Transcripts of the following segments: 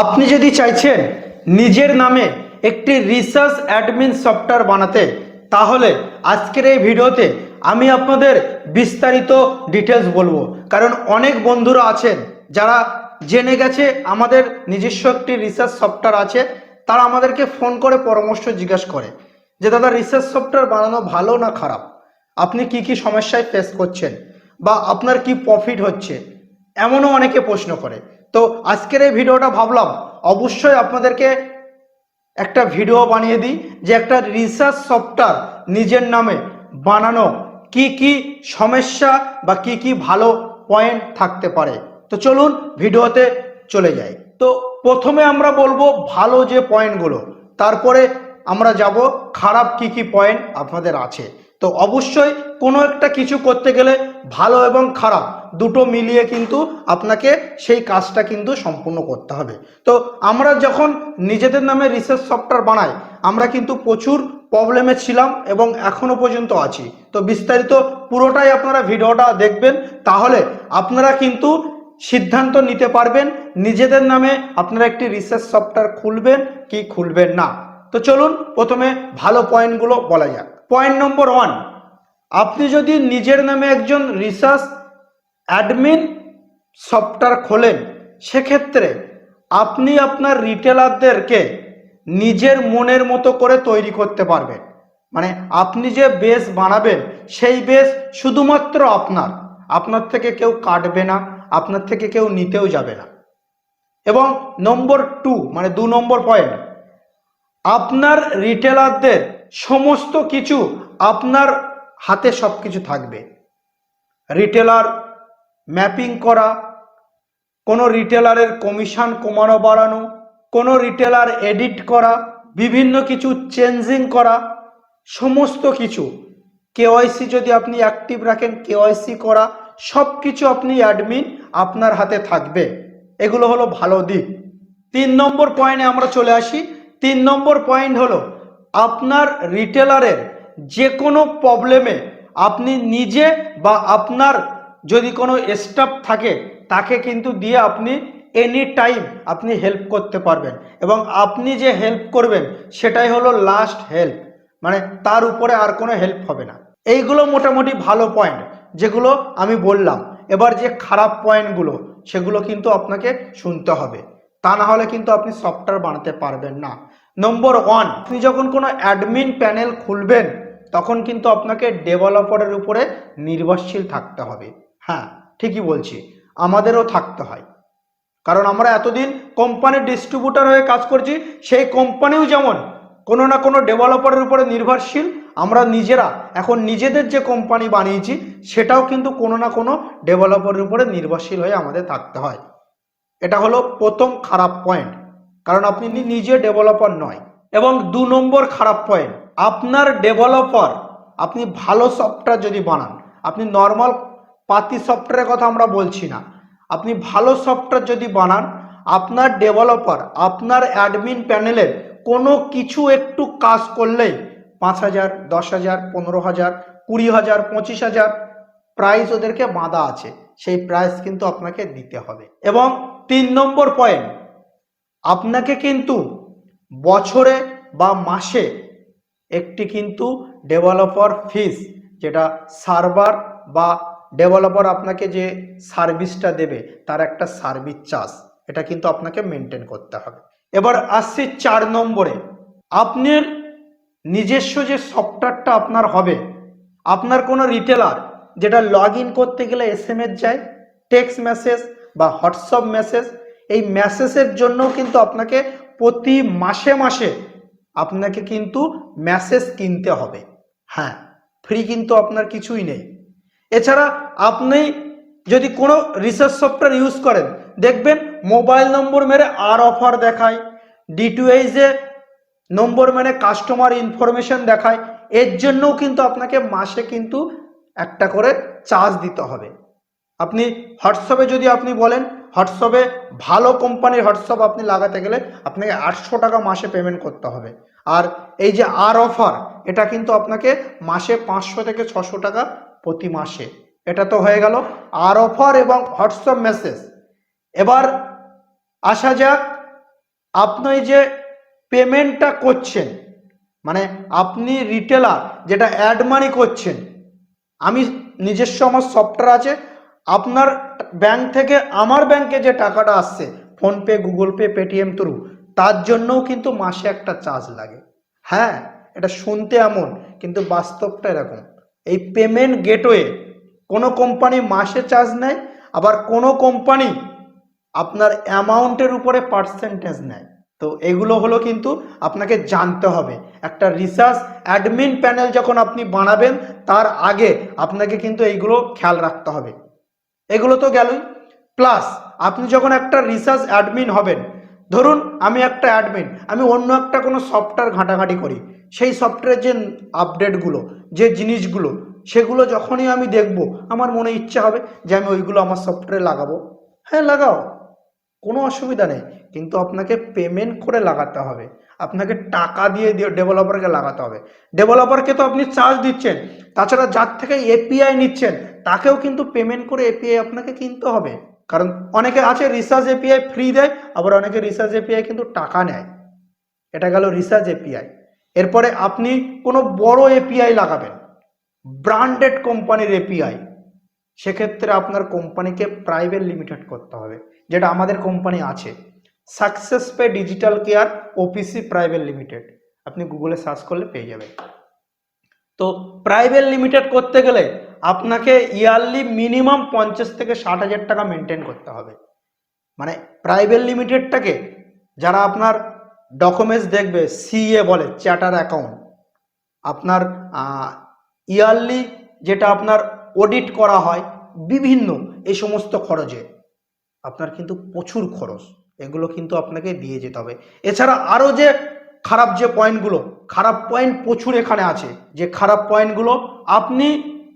আপনি যদি চাইছেন নিজের নামে একটি রিসার্চ অ্যাডমিন সফটওয়্যার বানাতে, তাহলে আজকের এই ভিডিওতে আমি আপনাদের বিস্তারিত ডিটেলস বলব। কারণ অনেক বন্ধুরা আছেন, যারা জেনে গেছে আমাদের নিজস্ব একটি রিসার্চ সফটওয়্যার আছে, তারা আমাদেরকে ফোন করে পরামর্শ জিজ্ঞাসা করে যে, দাদা রিসার্চ সফটওয়্যার বানানো ভালো না খারাপ? আপনি কি কি সমস্যায় ফেস করছেন? বা আপনার কি প্রফিট হচ্ছে? এমনও অনেকে প্রশ্ন করে। তো আজকের এই ভিডিওটা ভাবলাম, অবশ্যই আপনাদেরকে একটা ভিডিও বানিয়ে দিই যে একটা রিসার্চ সফটওয়্যার নিজের নামে বানানো কি কি সমস্যা বা কি কি ভালো পয়েন্ট থাকতে পারে। তো চলুন ভিডিওতে চলে যাই। তো প্রথমে আমরা বলব ভালো যে পয়েন্টগুলো তারপরে আমরা যাব খারাপ কি কি পয়েন্ট আপনাদের আছে। তো অবশ্যই কোনো একটা কিছু করতে গেলে ভালো এবং খারাপ দুটো মিলিয়ে কিন্তু আপনাকে সেই কাজটা কিন্তু সম্পূর্ণ করতে হবে। তো আমরা যখন নিজেদের নামে রিসার্চ সফটওয়্যার বানাই, আমরা কিন্তু প্রচুর প্রবলেমে ছিলাম এবং এখনও পর্যন্ত আছি। তো বিস্তারিত পুরোটাই আপনারা ভিডিওটা দেখবেন, তাহলে আপনারা কিন্তু সিদ্ধান্ত নিতে পারবেন নিজেদের নামে আপনারা একটি রিসার্চ সফটওয়্যার খুলবেন কি খুলবেন না। তো চলুন প্রথমে ভালো পয়েন্টগুলো বলা যাক। পয়েন্ট নম্বর ওয়ান আপনি যদি নিজের নামে একজন রিসার্চ অ্যাডমিন সফটওয়্যার খোলেন, সেক্ষেত্রে আপনি আপনার রিটেলারদেরকে নিজের মনের মতো করে তৈরি করতে পারবেন। মানে আপনি যে বেস বানাবেন, সেই বেস শুধুমাত্র আপনার। আপনার থেকে কেউ কাটবে না, আপনার থেকে কেউ নিতেও যাবে না। এবং নম্বর টু মানে দু নম্বর পয়েন্ট আপনার রিটেলারদের সমস্ত কিছু আপনার হাতে সব কিছু থাকবে। রিটেলার ম্যাপিং করা, কোনো রিটেলারের কমিশন কমানো বাড়ানো, কোনো রিটেলার এডিট করা, বিভিন্ন কিছু চেঞ্জিং করা, সমস্ত কিছু। কেওয়াইসি যদি আপনি অ্যাক্টিভ রাখেন কেওয়াইসি করা সব কিছু আপনি অ্যাডমিন আপনার হাতে থাকবে। এগুলো হলো ভালো দিক। তিন নম্বর পয়েন্টে আমরা চলে আসি। তিন নম্বর পয়েন্ট হলো আপনার রিটেলারের যে কোনো প্রবলেমে আপনি নিজে বা আপনার যদি কোনো স্টাফ থাকে, তাকে কিন্তু দিয়ে আপনি এনি টাইম আপনি হেল্প করতে পারবেন। এবং আপনি যে হেল্প করবেন, সেটাই হলো লাস্ট হেল্প মানে তার উপরে আর কোনো হেল্প হবে না। এইগুলো মোটামুটি ভালো পয়েন্ট যেগুলো আমি বললাম। এবার যে খারাপ পয়েন্টগুলো সেগুলো কিন্তু আপনাকে শুনতে হবে। তা না হলে কিন্তু আপনি সফটওয়্যার বানাতে পারবেন না। নম্বর ওয়ান আপনি যখন কোনো অ্যাডমিন প্যানেল খুলবেন, তখন কিন্তু আপনাকে ডেভেলপারের উপরে নির্ভরশীল থাকতে হবে। হ্যাঁ ঠিকই বলছি, আমাদেরও থাকতে হয়। কারণ আমরা এতদিন কোম্পানির ডিস্ট্রিবিউটার হয়ে কাজ করছি, সেই কোম্পানিও যেমন কোনো না কোনো ডেভেলপারের উপরে নির্ভরশীল, আমরা নিজেরা, এখন নিজেদের যে কোম্পানি বানিয়েছি, সেটাও কিন্তু কোনো না কোনো ডেভেলপারের উপরে নির্ভরশীল হয়ে আমাদের থাকতে হয়। এটা হলো প্রথম খারাপ পয়েন্ট কারণ আপনি নিজে ডেভেলপার নয়। এবং দু নম্বর খারাপ পয়েন্ট আপনার ডেভেলপার আপনি ভালো সফটওয়্যার যদি বানান, আপনি নর্মাল পাতি সফটওয়্যারের কথা আমরা বলছি না। আপনি ভালো সফটওয়্যার যদি বানান, আপনার ডেভেলপার আপনার অ্যাডমিন প্যানেলের কোনো কিছু একটু কাজ করলেই পাঁচ হাজার, দশ হাজার, পনেরো হাজার, কুড়ি হাজার, পঁচিশ হাজার প্রাইস ওদেরকে বাঁধা আছে। সেই প্রাইস কিন্তু আপনাকে দিতে হবে। এবং তিন নম্বর পয়েন্ট আপনাকে কিন্তু বছরে বা মাসে একটি কিন্তু ডেভেলপার ফিস যেটা সার্ভার বা ডেভেলপার আপনাকে যে সার্ভিসটা দেবে, তার একটা সার্ভিস চার্জ এটা কিন্তু আপনাকে মেনটেন করতে হবে। এবার আসছি চার নম্বরে। আপনার নিজস্ব যে সফটওয়্যারটা আপনার হবে, আপনার কোনো রিটেলার যেটা লগ করতে গেলে এস এম এস যায় টেক্সট মেসেজ বা হোয়াটসঅ্যাপ মেসেজ এই মেসেজের জন্যও কিন্তু আপনাকে প্রতি মাসে মাসে আপনাকে কিন্তু মেসেজ কিনতে হবে। হ্যাঁ ফ্রি কিন্তু আপনার কিছুই নেই। এছাড়া আপনি যদি কোনো রিসার্চ সফটওয়্যার ইউজ করেন, দেখবেন মোবাইল নম্বর মেরে আর অফার দেখায় ডিটুএইজে নম্বর মানে কাস্টমার ইনফরমেশন দেখায়, এর জন্যও কিন্তু আপনাকে মাসে কিন্তু একটা করে চার্জ দিতে হবে। আপনি হোয়াটসঅ্যাপে যদি আপনি বলেন হোয়াটসঅ্যাপে ভালো কোম্পানির হোয়াটসঅ্যাপ আপনি লাগাতে গেলে আপনাকে আটশো টাকা মাসে পেমেন্ট করতে হবে। আর এই যে আর অফার এটা কিন্তু আপনাকে মাসে পাঁচশো থেকে ছশো টাকা প্রতি মাসে। এটা তো হয়ে গেল আর অফার এবং হোয়াটসঅ্যাপ মেসেজ এবার আসা যাক, আপনি যে পেমেন্টটা করছেন মানে আপনি রিটেলার যেটা অ্যাড মানি করছেন, আমি নিজস্ব আমার সফটওয়্যার আছে আপনার ব্যাংক থেকে আমার ব্যাংকে যে টাকাটা আসছে PhonePe Google Pay Paytm through তার জন্যও কিন্তু মাসে একটা চার্জ লাগে। হ্যাঁ এটা শুনতে এমন, কিন্তু বাস্তবটা এরকম। এই পেমেন্ট গেটওয়ে কোনো কোম্পানি মাসে চার্জ নেয়, আবার কোনো কোম্পানি আপনার অ্যামাউন্টের উপরে পার্সেন্টেজ নেয়। তো এগুলো হলো কিন্তু আপনাকে জানতে হবে। একটা রিসার্চ অ্যাডমিন প্যানেল যখন আপনি বানাবেন, তার আগে আপনাকে কিন্তু এইগুলো খেয়াল রাখতে হবে। এগুলো তো গেলই। প্লাস আপনি যখন একটা রিসার্চ অ্যাডমিন হবেন, ধরুন আমি একটা অ্যাডমিন আমি অন্য একটা কোনো সফটওয়্যার ঘাঁটাঘাঁটি করি, সেই সফটওয়্যারের যে আপডেটগুলো যে জিনিসগুলো, সেগুলো যখনই আমি দেখব, আমার মনে ইচ্ছা হবে যে আমি ওইগুলো আমার সফটওয়্যারে লাগাবো। হ্যাঁ লাগাও। কোনো অসুবিধা নেই। কিন্তু আপনাকে পেমেন্ট করে লাগাতে হবে। আপনাকে টাকা দিয়ে ডেভেলপারকে লাগাতে হবে। ডেভেলপারকে তো আপনি চার্জ দিচ্ছেন। তাছাড়া যার থেকে এপিআই নিচ্ছেন তাকেও কিন্তু পেমেন্ট করে এপিআই আপনাকে কিনতে হবে। কারণ অনেকে আছে রিসার্চ এপিআই ফ্রি দেয়, আবার অনেকে রিসার্চ এপিআই কিন্তু টাকা নেয়। এটা গেল রিসার্চ এপিআই এরপরে আপনি কোনো বড় এপিআই লাগাবেন ব্র্যান্ডেড কোম্পানির এপিআই সেক্ষেত্রে আপনার কোম্পানিকে প্রাইভেট লিমিটেড করতে হবে, যেটা আমাদের কোম্পানি আছে। Success pay digital care OPC private limited আপনি গুগলে সার্চ করলে পেয়ে যাবেন। তো প্রাইভেট লিমিটেড করতে গেলে আপনাকে ইয়ারলি মিনিমাম পঞ্চাশ থেকে ষাট হাজার টাকা মেনটেন করতে হবে। মানে প্রাইভেট লিমিটেডটাকে যারা আপনার ডকুমেন্টস দেখবে সিএ বলে চ্যাটার অ্যাকাউন্ট আপনার ইয়ারলি যেটা আপনার অডিট করা হয়, বিভিন্ন, এই সমস্ত খরচে। আপনার কিন্তু প্রচুর খরচ, এগুলো কিন্তু আপনাকে দিয়ে যেতে হবে। এছাড়া আরও যে খারাপ যে পয়েন্টগুলো খারাপ পয়েন্ট প্রচুর এখানে আছে, যে খারাপ পয়েন্টগুলো আপনি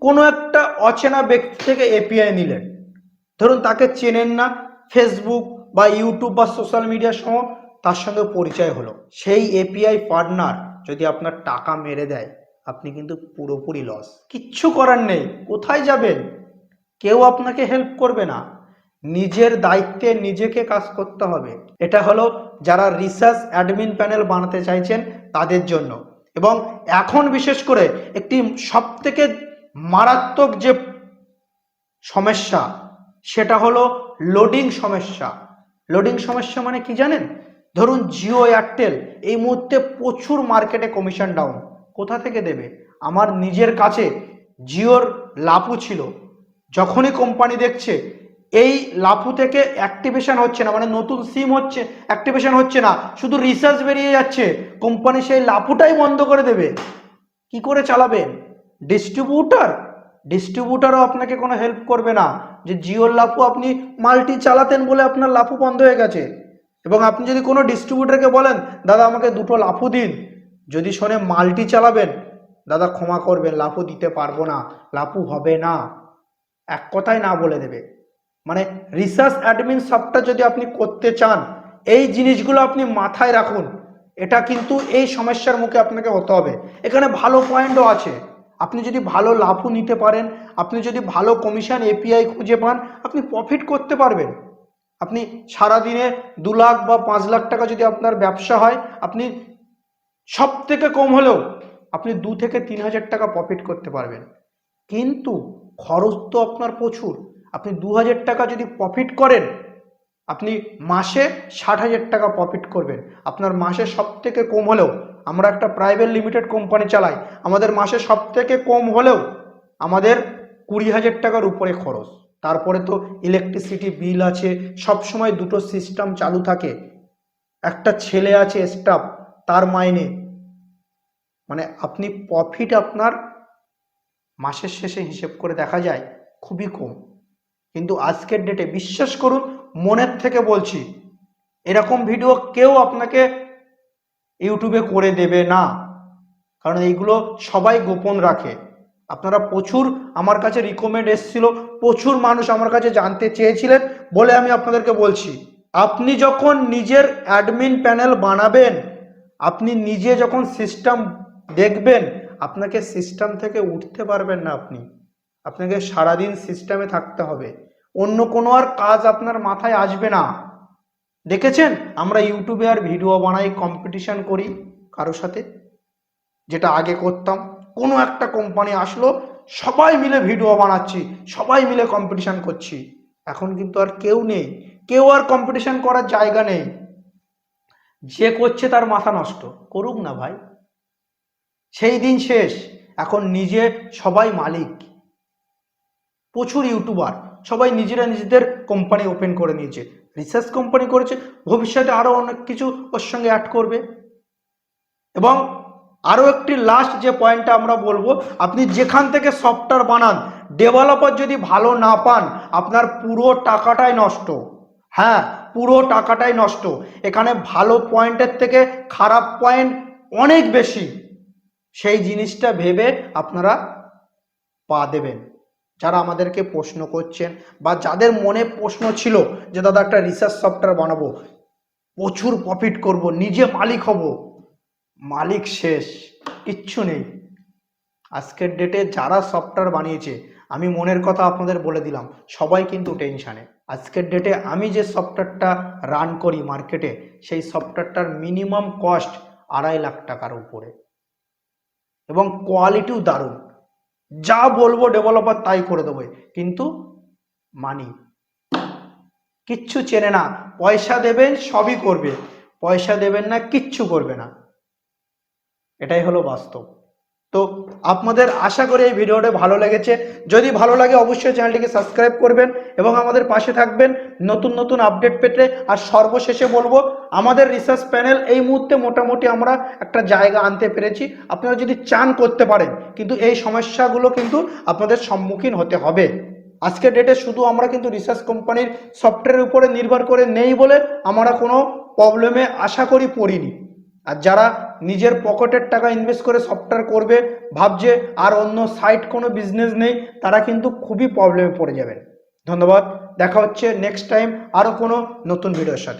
কোনো একটা অচেনা ব্যক্তি থেকে এপিআই নিলেন। ধরুন তাকে চেনেন না ফেসবুক বা ইউটিউব বা সোশ্যাল মিডিয়া সহ তার সঙ্গে পরিচয় হলো। সেই এপিআই পার্টনার যদি আপনার টাকা মেরে দেয়, আপনি কিন্তু পুরোপুরি লস কিচ্ছু করার নেই, কোথায় যাবেন? কেউ আপনাকে হেল্প করবে না। নিজের দায়িত্বে নিজেকে কাজ করতে হবে। এটা হলো যারা রিসার্চ অ্যাডমিন প্যানেল বানাতে চাইছেন তাদের জন্য। এবং এখন বিশেষ করে একটি সবথেকে মারাত্মক যে সমস্যা, সেটা হলো লোডিং সমস্যা। লোডিং সমস্যা মানে কি জানেন? ধরুন জিও এয়ারটেল এই মুহূর্তে প্রচুর মার্কেটে কমিশন ডাউন কোথা থেকে দেবে? আমার নিজের কাছে জিওর লাভু ছিল। যখনই কোম্পানি দেখছে, এই লাফু থেকে অ্যাক্টিভেশন হচ্ছে না মানে নতুন সিম হচ্ছে অ্যাক্টিভেশন হচ্ছে না, শুধু রিসার্চ বেরিয়ে যাচ্ছে। কোম্পানি সেই লাফুটাই বন্ধ করে দেবে। কি করে চালাবেন? ডিস্ট্রিবিউটার ডিস্ট্রিবিউটারও আপনাকে কোনো হেল্প করবে না। যে জিওর লাফু আপনি মাল্টি চালাতেন বলে আপনার লাফু বন্ধ হয়ে গেছে। এবং আপনি যদি কোনো ডিস্ট্রিবিউটারকে বলেন, দাদা, আমাকে দুটো লাফু দিন। যদি শোনে মাল্টি চালাবেন, দাদা, ক্ষমা করবেন লাফু দিতে পারব না লাফু হবে না। এক কথায় না বলে দেবে। মানে রিসার্চ অ্যাডমিন সফটওয়্যার যদি আপনি করতে চান, এই জিনিসগুলো আপনি মাথায় রাখুন। এটা কিন্তু এই সমস্যার মুখে আপনাকে হতে হবে। এখানে ভালো পয়েন্টও আছে। আপনি যদি ভালো লাভও নিতে পারেন, আপনি যদি ভালো কমিশন এপিআই খুঁজে পান, আপনি প্রফিট করতে পারবেন। আপনি সারাদিনে দু লাখ বা পাঁচ লাখ টাকা যদি আপনার ব্যবসা হয়, আপনি সব থেকে কম হলেও আপনি দু থেকে তিন হাজার টাকা প্রফিট করতে পারবেন। কিন্তু খরচ তো আপনার প্রচুর। আপনি দু হাজার টাকা যদি প্রফিট করেন, আপনি মাসে ষাট হাজার টাকা প্রফিট করবেন। আপনার মাসে সব থেকে কম হলেও আমরা একটা প্রাইভেট লিমিটেড কোম্পানি চালাই, আমাদের মাসে সব থেকে কম হলেও আমাদের কুড়ি হাজার টাকার উপরে খরচ। তারপরে তো ইলেকট্রিসিটি বিল আছে সব সময় দুটো সিস্টেম চালু থাকে। একটা ছেলে আছে স্টাফ তার মাইনে। মানে আপনি প্রফিট আপনার মাসের শেষে হিসেব করে দেখা যায়, খুবই কম। কিন্তু আজকের ডেটে বিশ্বাস করুন, মনের থেকে বলছি, এরকম ভিডিও কেউ আপনাকে ইউটিউবে করে দেবে না। কারণ এইগুলো সবাই গোপন রাখে। আপনারা প্রচুর আমার কাছে রিকমেন্ড এসেছিল, প্রচুর মানুষ আমার কাছে জানতে চেয়েছিলেন বলে আমি আপনাদেরকে বলছি। আপনি যখন নিজের অ্যাডমিন প্যানেল বানাবেন, আপনি নিজে যখন সিস্টেম দেখবেন, আপনাকে সিস্টেম থেকে উঠতে পারবেন না আপনি। আপনাকে সারাদিন সিস্টেমে থাকতে হবে। অন্য কোনো আর কাজ আপনার মাথায় আসবে না। দেখেছেন? আমরা ইউটিউবে আর ভিডিও বানাই কম্পিটিশন করি কারোর সাথে, যেটা আগে করতাম। কোনো একটা কোম্পানি আসলো, সবাই মিলে ভিডিও বানাচ্ছি, সবাই মিলে কম্পিটিশন করছি। এখন কিন্তু আর কেউ নেই, কেউ আর কম্পিটিশন করার জায়গা নেই। যে করছে তার মাথা নষ্ট, করুক না ভাই। সেই দিন শেষ, এখন নিজে সবাই মালিক। প্রচুর ইউটিউবার। সবাই নিজেরা নিজেদের কোম্পানি ওপেন করে নিয়েছে রিসার্চ কোম্পানি করেছে, ভবিষ্যতে আরও অনেক কিছু ওর সঙ্গে অ্যাড করবে। এবং আরও একটি লাস্ট যে পয়েন্টটা আমরা বলব, আপনি যেখান থেকে সফটওয়্যার বানান ডেভেলপার যদি ভালো না পান, আপনার পুরো টাকাটাই নষ্ট। হ্যাঁ পুরো টাকাটাই নষ্ট। এখানে ভালো পয়েন্টের থেকে খারাপ পয়েন্ট অনেক বেশি। সেই জিনিসটা ভেবে আপনারা পা দেবেন। যারা আমাদেরকে প্রশ্ন করছেন বা যাদের মনে প্রশ্ন ছিল যে, দাদা, একটা রিসার্চ সফটওয়্যার বানাবো, প্রচুর প্রফিট করব, নিজে মালিক হব। মালিক শেষ, কিচ্ছু নেই। আজকের ডেটে যারা সফটওয়্যার বানিয়েছে, আমি মনের কথা আপনাদের বলে দিলাম, সবাই কিন্তু টেনশানে আজকের ডেটে আমি যে সফটওয়্যারটা রান করি মার্কেটে সেই সফটওয়্যারটার মিনিমাম কস্ট আড়াই লাখ টাকার উপরে। এবং কোয়ালিটিও দারুণ। যা বলব ডেভেলপার তাই করে দেবে। কিন্তু মানি কিচ্ছু চেনে না। পয়সা দেবেন, সবই করবে। পয়সা দেবেন না, কিচ্ছু করবে না। এটাই হলো বাস্তব। তো আপনাদের আশা করি এই ভিডিওটা ভালো লেগেছে। যদি ভালো লাগে অবশ্যই চ্যানেলটিকে সাবস্ক্রাইব করবেন এবং আমাদের পাশে থাকবেন নতুন নতুন আপডেট পেতে। আর সর্বশেষে বলব, আমাদের রিসার্চ প্যানেল এই মুহূর্তে মোটামুটি আমরা একটা জায়গা আনতে পেরেছি। আপনারা যদি চান করতে পারেন, কিন্তু এই সমস্যাগুলো কিন্তু আপনাদের সম্মুখীন হতে হবে। আজকের ডেটে শুধু আমরা কিন্তু রিসার্চ কোম্পানির সফটওয়্যারের উপরে নির্ভর করে নেই বলে আমরা কোনো প্রবলেমে আশা করি পড়িনি। আর যারা নিজের পকেটের টাকা ইনভেস্ট করে সফটওয়্যার করবে, ভাবছে আর অন্য সাইট কোনো বিজনেস নেই, তারা কিন্তু খুবই প্রবলেমে পড়ে যাবেন। ধন্যবাদ। দেখা হচ্ছে নেক্সট টাইম আরও কোনো নতুন ভিডিওর সাথে।